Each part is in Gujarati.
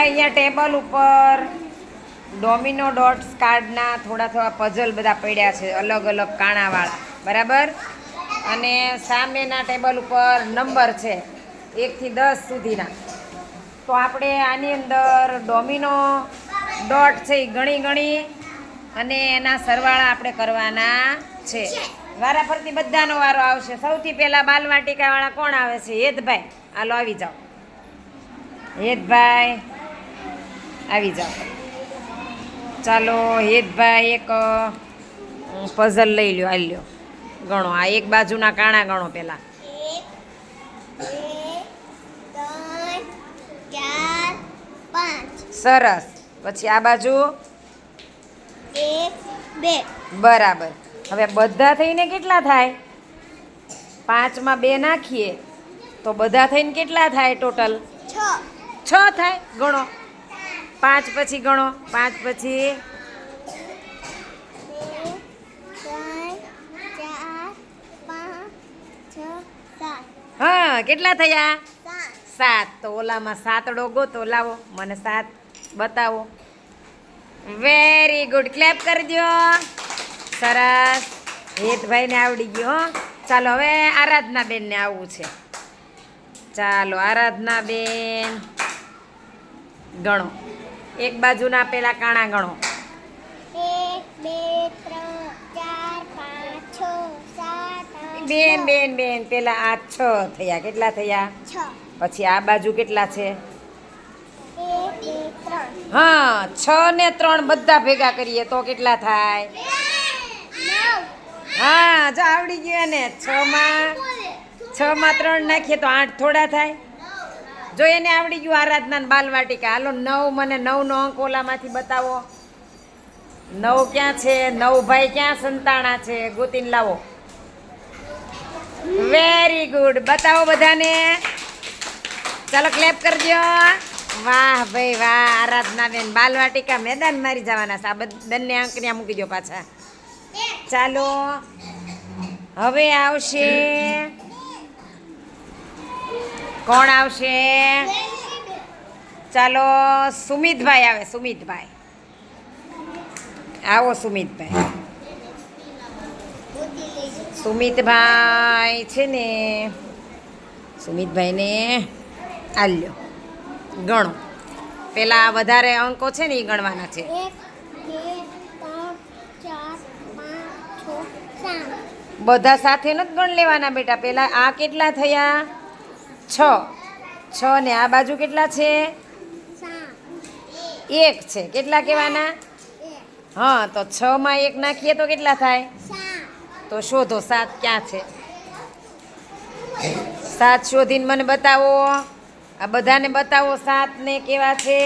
અહીંયા ટેબલ ઉપર ડોમિનો ડોટ્સ, કાર્ડના થોડા થોડા પઝલ બધા પડ્યા છે, અલગ અલગ કાણાવાળા. બરાબર? અને સામેના ટેબલ ઉપર નંબર છે, એકથી દસ સુધીના. તો આપણે આની અંદર ડોમિનો ડોટ છે એ ગણી ગણી, અને એના સરવાળા આપણે કરવાના છે. વારા ફરતી બધાનો વારો આવશે. સૌથી પહેલાં બાલવાટિકાવાળા કોણ આવે છે? હેતભાઈ. હાલો, આવી જાઓ. હેતભાઈ. આવી જાઓ. ચાલો હેતભાઈ એક પઝલ લઈ લ્યો આ લ્યો. ગણો આ એક બાજુના કાણા ગણો પહેલા. સરસ. પછી આ બાજુ? બે બરાબર. હવે બધા થઈને કેટલા થાય? પાંચમાં બે નાખીએ તો બધા થઈને કેટલા થાય ટોટલ છ. છ થાય? ગણો. પાંચ પછી ગણો. પાંચ પછી હા, કેટલા થયા? સાત. તો ઓલામાં સાતડો ગોતો લાવો. મને સાત બતાવો. વેરી ગુડ ક્લેપ કરી દો સરસ. હેતભાઈને આવડી ગયો ચાલો, હવે આરાધના બેનને આવવું છે. ચાલો આરાધના બેન ગણો. એક બાજુના પેલા કાણા ગણો. બેન બેન બેન પેલા આ છ થયા. કેટલા થયા? પછી આ બાજુ કેટલા છે? હા છ ને ત્રણ બધા ભેગા કરીએ તો કેટલા થાય? હા જો આવડી ગયું ને. છ માં છ માં ત્રણ નાખીએ તો આઠ થોડા થાય? જો એને આવડી ગયું આરાધના બાલવાટિકા. હાલો, નવ મને નવ નો અંક ઓલામાંથી બતાવો. નવ ક્યાં છે? નવ ભાઈ ક્યાં સંતાણા છે? ગોતીને લાવો. વેરી ગુડ બતાવો બધાને. ચાલો ક્લેપ કરજો. વાહ ભાઈ, વાહ. આરાધના બેન બાલવાટિકા મેદાન મારી જવાના છે. આ બંને અંક ત્યાં મૂકી દો પાછા. ચાલો, હવે આવશે. કોણ આવશે? ચાલો સુમિતભાઈ આવે સુમિતભાઈ. આવો સુમિતભાઈ. સુમિતભાઈ છે ને સુમિતભાઈને આલ્યો. ગણો. પેલા વધારે અંકો છે ને એ ગણવાના છે. બધા સાથે નથી ગણ લેવાના બેટા. પેલા આ કેટલા થયા? છ. છ ને આ બાજુ કેટલા છે? એક છે. કેટલા કહેવાના? હા, તો છ માં એક નાખીએ તો કેટલા થાય? તો શોધો સાત ક્યાં છે? સાત શોધીને મને બતાવો. આ બધાને બતાવો સાત ને કેવા છે?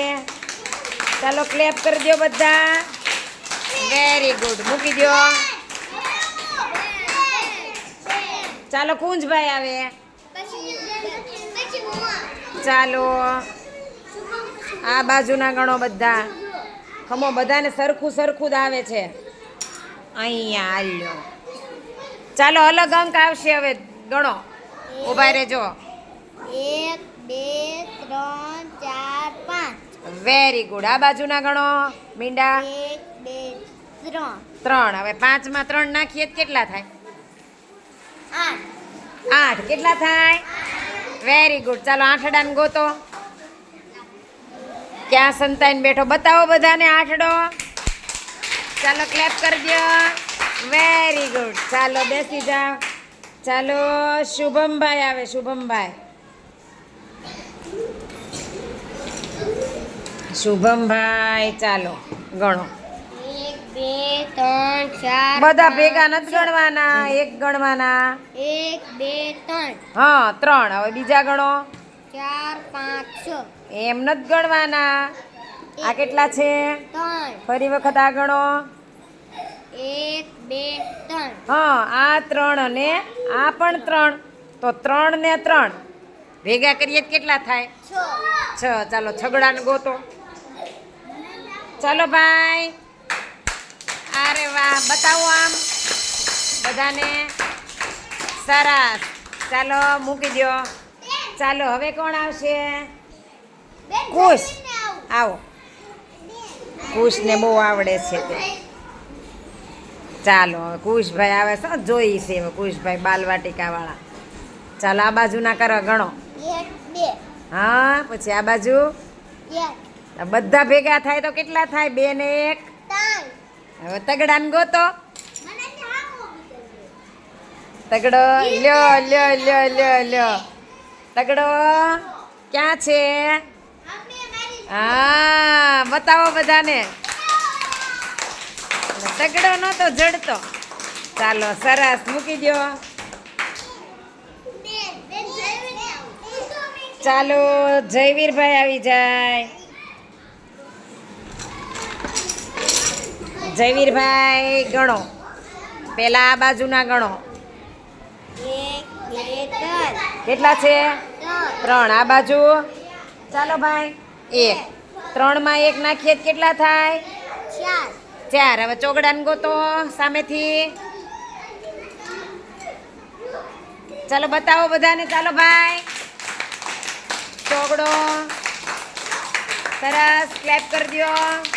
ચાલો ક્લેપ કરી દો બધા. વેરી ગુડ મૂકી દો ચાલો કુંજભાઈ આવે. ચાલો. આ બાજુના ગણો બધા. ખમો બધાને સરખું સરખું જ આવે છે. અહીંયા હાલ્યો. ચાલો અલગ અંક આવશે હવે. ગણો. ઊભા રહેજો. એક બે ત્રણ ચાર પાંચ. વેરી ગુડ આ બાજુના ગણો મીંડા. એક બે ત્રણ. ત્રણ. હવે પાંચમાં ત્રણ નાખીએ કેટલા થાય? આઠ. આઠ. કેટલા થાય? વેરી ગુડ ચાલો આઠડાને ગોતો. ક્યાં સંતાઈને બેઠો બતાવો બધાને આઠડો. ચાલો ક્લેપ કરી દો. વેરી ગુડ ચાલો બેસી જાઓ. ચાલો શુભમભાઈ આવે, શુભમભાઈ. શુભમભાઈ, ચાલો ગણો. બે ત્રણ ચાર બધા ભેગા નથી ગણવાના એક ગણવાના. એક બે ત્રણ. હા ત્રણ. હવે બીજા ગણો. ચાર પાંચ છ. એમ નથી ગણવાના. આ કેટલા છે? ત્રણ. ફરી વખત આ ગણો. એક બે ત્રણ. હા આ ત્રણ અને આ પણ ત્રણ. તો ત્રણ ને ત્રણ. ભેગા કરીએ કેટલા થાય? છ. છ. ચાલો છગડાને ગોતો. ચાલો ભાઈ. અરે વાહ બતાવો આમ. બધાને સરસ. ચાલો મૂકી દો ચાલો હવે કોણ આવશે? ખુશ. આવો. કુશને બહુ આવડે છે તે. ચાલો હવે કુશભાઈ આવે છે. જોઈ છે હવે કુશભાઈ બાલવાટિકાવાળા. ચાલો આ બાજુના કરો ગણો. હા પછી આ બાજુ. બધા ભેગા થાય તો કેટલા થાય? બે ને એક. હવે તગડાને ગોતો. તગડો લ્યો લ્યો લ્યો લ્યો લ્યો. તગડો ક્યાં છે? હા બતાવો બધાને. તગડો નતો જડતો. ચાલો સરસ મૂકી દો ચાલો જયવીરભાઈ આવી જાય. જયવીરભાઈ ગણો. પેલા આ બાજુના ગણો. કેટલા છે? ત્રણ. આ બાજુ? ચાલો ભાઈ. એક. ત્રણમાં એક નાખીએ કેટલા થાય? ચાર. ચાર. હવે ચોગડાને ગોતો સામેથી. ચાલો બતાવો બધાને. ચાલો ભાઈ. ચોગડો. સરસ. ક્લેપ કરી દો